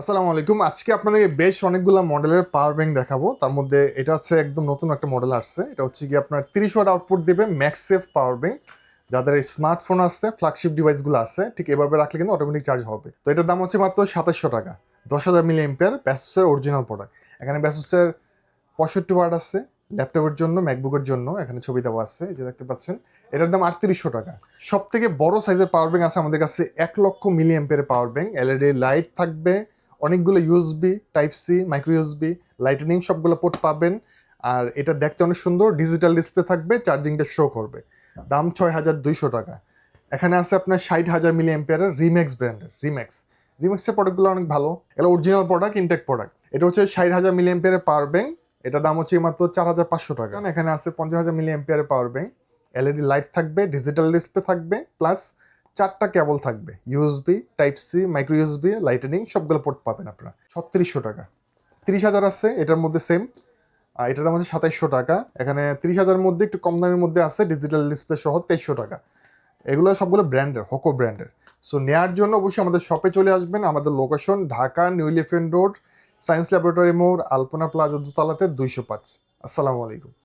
আসসালামু আলাইকুম। আজকে আপনাদেরকে বেশ অনেকগুলো মডেলের পাওয়ার ব্যাংক দেখাবো। তার মধ্যে এটা হচ্ছে একদম নতুন একটা মডেল আসছে। এটা হচ্ছে কি আপনার তিরিশ ওয়াট আউটপুট দিবে ম্যাক্সেফ পাওয়ার ব্যাংক যাদের স্মার্টফোন আছে ফ্ল্যাগশিপ ডিভাইসগুলো আছে, ঠিক এভাবে রাখলে কিন্তু অটোমেটিক চার্জ হবে। তো এটার দাম হচ্ছে মাত্র সাতাশশো টাকা। দশ হাজার মিলি এম্পিয়ার ব্যাসুসের অরিজিনাল প্রোডাক্ট এখানে ব্যাসুসের পঁয়ষট্টি ওয়াট আছে ল্যাপটপের জন্য ম্যাকবুকের জন্য, এখানে ছবি দেওয়া আছে যে দেখতে পাচ্ছেন। এটার দাম আটত্রিশশো টাকা। সব থেকে বড় সাইজের পাওয়ার ব্যাংক আছে আমাদের কাছে এক লক্ষ মিলি এম্পিয়ারের পাওয়ার ব্যাংক এলইডি লাইট থাকবে অনেকগুলো USB type C micro USB lightning সবগুলো পোর্ট পাবেন। আর এটা দেখতে অনেক সুন্দর ডিজিটাল ডিসপ্লে থাকবে চার্জিংটা শো করবে। দাম ছয় হাজার দুইশো টাকা। এখানে আছে আপনার ষাট হাজার মিলি এম্পিয়ারের রিম্যাক্স ব্র্যান্ডের রিম্যাক্স রিম্যাক্সের প্রোডাক্টগুলো অনেক ভালো। এটা অরিজিনাল প্রোডাক্ট ইনটেক প্রোডাক্ট এটা হচ্ছে ষাট হাজার মিলি এম্পিয়ারের পাওয়ার ব্যাংক এটা দাম হচ্ছে মাত্র চার হাজার পাঁচশো টাকা। এখানে আছে পঞ্চাশ হাজার মিলি এম্পিয়ারের পাওয়ার ব্যাংক এলইডি লাইট থাকবে ডিজিটাল ডিসপ্লে থাকবে প্লাস চারটা কেবল থাকবে USB type C micro USB lightning সবগুলো পোর্ট পাবেন আপনারা। ছত্রিশশো টাকা। তিরিশ হাজার আছে, এটার মধ্যে সেম আর এটার দাম হচ্ছে সাতাইশশো টাকা। এখানে তিরিশ হাজারের মধ্যে একটু কম দামের মধ্যে আছে ডিজিটাল ডিসপ্লে সহ তেইশশো টাকা। এগুলো সবগুলো ব্র্যান্ডের হকো ব্র্যান্ডের। সো নেওয়ার জন্য অবশ্যই আমাদের শপে চলে আসবেন। আমাদের location Dhaka New Elephant Road Science Laboratory মোড় আলপনা প্লাজা দোতলাতে দুইশো পাঁচ। আসসালামু আলাইকুম।